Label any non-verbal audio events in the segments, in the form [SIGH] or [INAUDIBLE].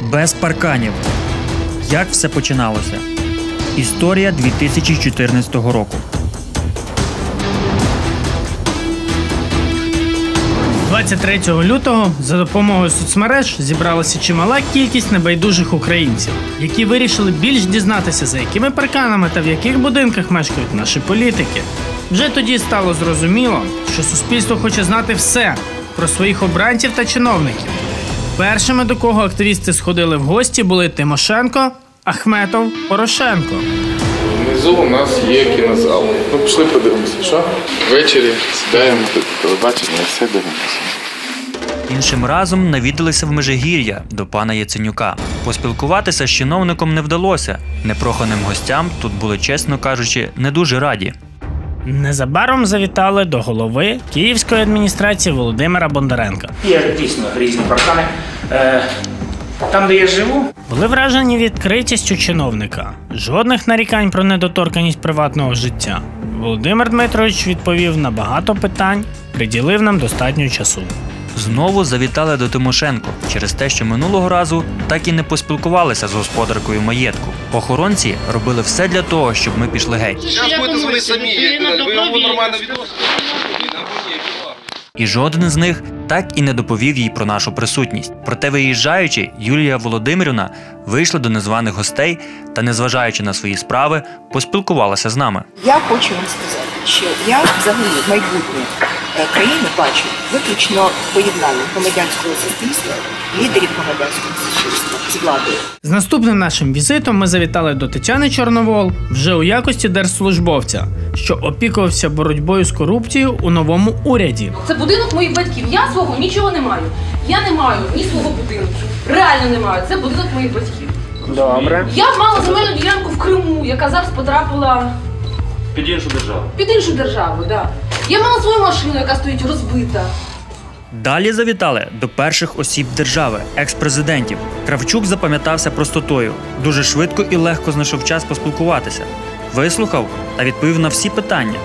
Без парканів. Як все починалося? Історія 2014 року. 23 лютого за допомогою соцмереж зібралася чимала кількість небайдужих українців, які вирішили більш дізнатися, за якими парканами та в яких будинках мешкають наші політики. Вже тоді стало зрозуміло, що суспільство хоче знати все про своїх обранців та чиновників. Першими, до кого активісти сходили в гості, були Тимошенко, Ахметов, Порошенко. Внизу у нас є кінозал. Ну, пішли подивимося, що? Ввечері сідаємо тут телебачення, все дивимося. Іншим разом навідалися в Межигір'я до пана Яценюка. Поспілкуватися з чиновником не вдалося. Непроханим гостям тут були, чесно кажучи, не дуже раді. Незабаром завітали до голови Київської адміністрації Володимира Бондаренка. Є дійсно різні паркани. Е, там, де я живу, Були вражені відкритістю чиновника. Жодних нарікань про недоторканість приватного життя. Володимир Дмитрович відповів на багато питань, приділив нам достатньо часу. Знову завітали до Тимошенко через те, що минулого разу так і не поспілкувалися з господаркою маєтку. Охоронці робили все для того, щоб ми пішли геть. Зараз будете самі, як ви нормально відносите. І жоден з них так і не доповів їй про нашу присутність. Проте, виїжджаючи, Юлія Володимирівна вийшла до незваних гостей та, незважаючи на свої справи, поспілкувалася з нами. Я хочу вам сказати, що я взагалі майбутнє країни бачу виключно поєднання громадянського суспільства, лідерів громадянського суспільства з владою. З наступним нашим візитом ми завітали до Тетяни Чорновол вже у якості держслужбовця, що опікувався боротьбою з корупцією у новому уряді. Це будинок моїх батьків. Я свого нічого не маю. Я не маю ні свого будинку. Реально не маю. Це будинок моїх батьків. добре. Я мала земельну ділянку в Криму, яка зараз потрапила Під іншу державу. під іншу державу. Да. Я мала свою машину, яка стоїть розбита. Далі завітали до перших осіб держави, екс-президентів. Кравчук запам'ятався простотою. Дуже швидко і легко знайшов час поспілкуватися. Вислухав та відповів на всі питання.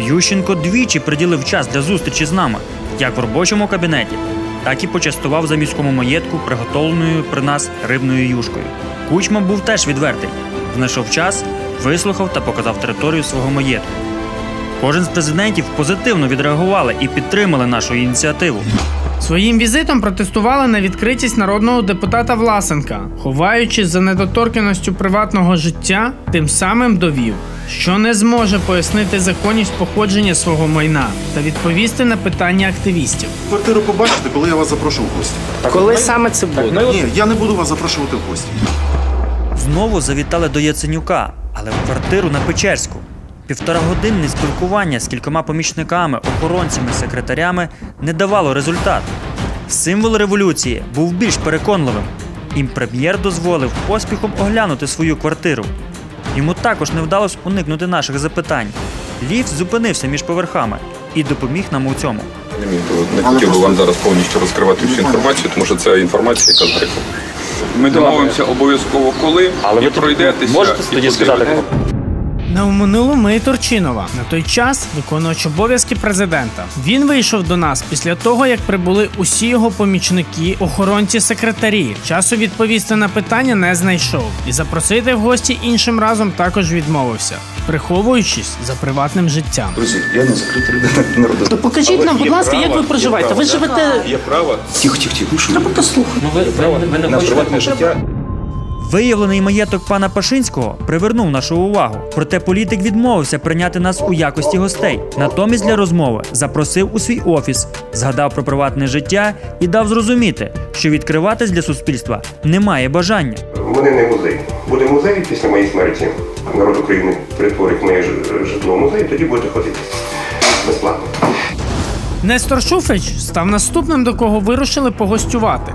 Ющенко двічі приділив час для зустрічі з нами, як в робочому кабінеті, так і почастував за міському маєтку приготовленою при нас рибною юшкою. Кучма був теж відвертий. Знайшов час, вислухав та показав територію свого маєтку. Кожен з президентів позитивно відреагували і підтримали нашу ініціативу. Своїм візитом протестували на відкритість народного депутата Власенка, ховаючись за недоторканістю приватного життя, тим самим довів, що не зможе пояснити законність походження свого майна та відповісти на питання активістів. Квартиру побачите, коли я вас запрошу в гості. Коли саме це буде? Ні, я не буду вас запрошувати в гості. Знову завітали до Яценюка, але в квартиру на Печерську. Півторагодинне спілкування з кількома помічниками, охоронцями, секретарями не давало результату. Символ революції був більш переконливим. Їм прем'єр дозволив поспіхом оглянути свою квартиру. Йому також не вдалося уникнути наших запитань. Ліфт зупинився між поверхами і допоміг нам у цьому. Не хотів би вам зараз повністю розкривати всю інформацію, тому що це інформація, яка зникла. Ми домовимося обов'язково коли але і пройдетеся. Можете тоді сказати, Не оминуло ми і Турчинова. На той час виконувач обов'язки президента. Він вийшов до нас після того, як прибули усі його помічники, охоронці, секретарі. Часу відповісти на питання не знайшов і запросити в гості іншим разом також відмовився, приховуючись за приватним життям. Друзі, я не закритий [LAUGHS] людина народу. То покажіть нам, будь ласка, як ви проживаєте? Ви живете. Є право. Тихо, тихо, тихо. Ну? Треба послухати. на приватне життя. Виявлений маєток пана Пашинського привернув нашу увагу. Проте політик відмовився прийняти нас у якості гостей. Натомість для розмови запросив у свій офіс, згадав про приватне життя і дав зрозуміти, що відкриватись для суспільства немає бажання. Вони не музей. Буде музей після моєї смерті. Народ України перетворить моє житло в музей, тоді будете ходити безплатно. Нестор Шуфрич став наступним, до кого вирушили погостювати.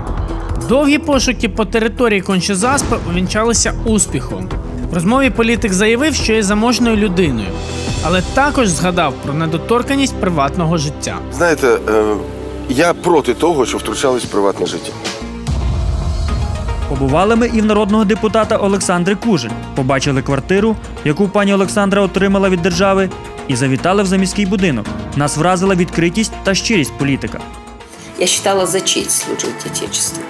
Довгі пошуки по території Кончезаспи увінчалися успіхом. В розмові політик заявив, що є заможною людиною, але також згадав про недоторканість приватного життя. Знаєте, е, я проти того, що втручались в приватне життя. Побували ми і в народного депутата Олександри Кужель. Побачили квартиру, яку пані Олександра отримала від держави, і завітали в заміський будинок. Нас вразила відкритість та щирість політика. Я считала за честь служить Отечеству.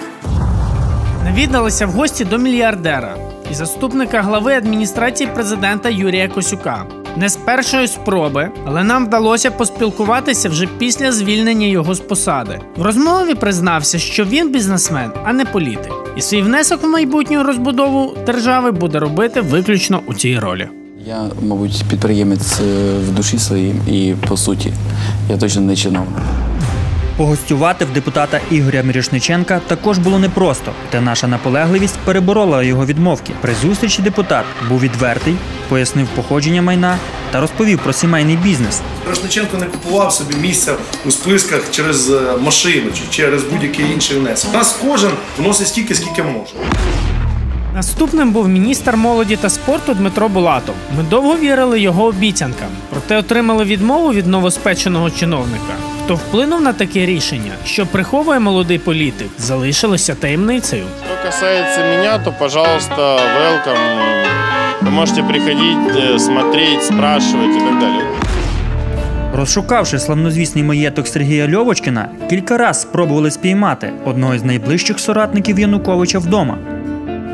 Навідалися в гості до мільярдера і заступника глави адміністрації президента Юрія Косюка. Не з першої спроби, але нам вдалося поспілкуватися вже після звільнення його з посади. В розмові признався, що він бізнесмен, а не політик, і свій внесок в майбутню розбудову держави буде робити виключно у цій ролі. Я, мабуть, підприємець е, в душі своїй і по суті. Я точно не чиновник. Погостювати в депутата Ігоря Мірошниченка також було непросто, та наша наполегливість переборола його відмовки. При зустрічі депутат був відвертий, пояснив походження майна та розповів про сімейний бізнес. Мірошниченко не купував собі місця у списках через е, машину чи через будь-який інший внесок. Нас кожен вносить стільки, скільки може. Наступним був міністр молоді та спорту Дмитро Булатов. Ми довго вірили його обіцянкам, проте отримали відмову від новоспеченого чиновника. Хто вплинув на таке рішення, що приховує молодий політик, залишилося таємницею. Что касается меня, то, пожалуйста, welcome. Вы можете приходить, э, смотреть, спрашивать и так далее. Розшукавши славнозвісний маєток Сергія Льовочкіна, кілька раз спробували спіймати одного із найближчих соратників Януковича вдома.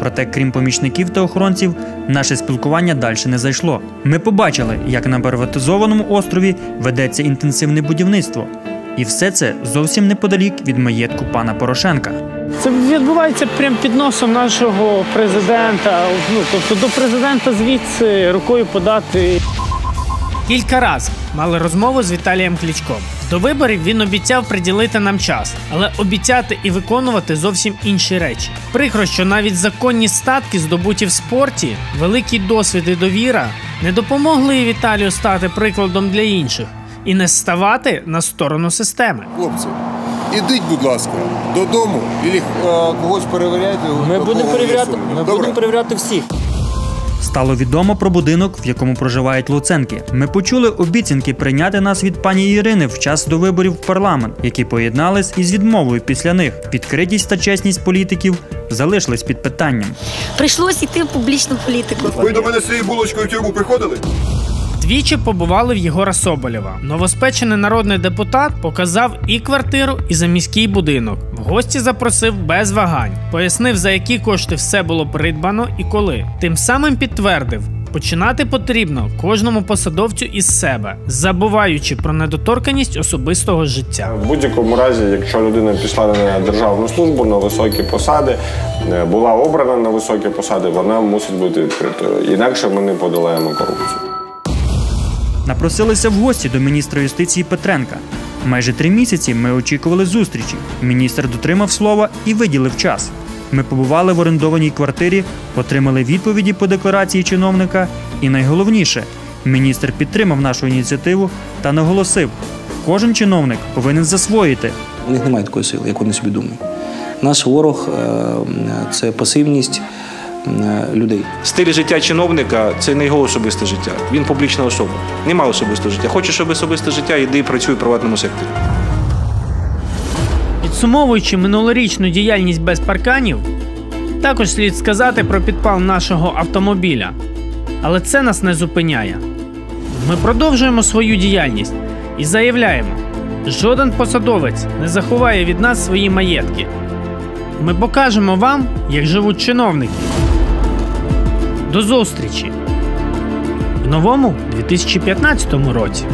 Проте, крім помічників та охоронців, наше спілкування далі не зайшло. Ми побачили, як на приватизованому острові ведеться інтенсивне будівництво. І все це зовсім неподалік від маєтку пана Порошенка. Це відбувається прямо під носом нашого президента. Ну тобто до президента звідси рукою подати. Кілька разів мали розмову з Віталієм Кличком. До виборів він обіцяв приділити нам час, але обіцяти і виконувати зовсім інші речі. Прикро, що навіть законні статки, здобуті в спорті, великий досвід і довіра не допомогли Віталію стати прикладом для інших і не ставати на сторону системи. Хлопці, ідіть, будь ласка, додому і когось перевіряйте. Ми будемо перевіряти, ми будемо перевіряти всіх. Стало відомо про будинок, в якому проживають Луценки. Ми почули обіцянки прийняти нас від пані Ірини в час до виборів в парламент, які поєднались із відмовою після них. Відкритість та чесність політиків залишились під питанням. Прийшлось іти в публічну політику. Ви до мене з цією булочкою в тюрму приходили? Двічі побували в Єгора Соболєва. Новоспечений народний депутат показав і квартиру, і заміський будинок. В гості запросив без вагань, пояснив, за які кошти все було придбано і коли. Тим самим підтвердив. Починати потрібно кожному посадовцю із себе, забуваючи про недоторканість особистого життя. В будь-якому разі, якщо людина пішла на державну службу, на високі посади, е, була обрана на високі посади, вона мусить бути відкритою. Інакше ми не подолаємо корупцію. Напросилися в гості до міністра юстиції Петренка. Майже три місяці ми очікували зустрічі. Міністр дотримав слова і виділив час. Ми побували в орендованій квартирі, отримали відповіді по декларації чиновника, і найголовніше, міністр підтримав нашу ініціативу та наголосив: кожен чиновник повинен засвоїти. У них немає такої сили, як вони собі думають. Наш ворог е, це пасивність людей. Стиль життя чиновника це не його особисте життя. Він публічна особа. Нема особистого життя. Хочеш особисте життя, йди і працюй в приватному секторі. Підсумовуючи минулорічну діяльність без парканів, також слід сказати про підпал нашого автомобіля. Але це нас не зупиняє. Ми продовжуємо свою діяльність і заявляємо: жоден посадовець не заховає від нас свої маєтки. Ми покажемо вам, як живуть чиновники. До зустрічі в новому 2015 році.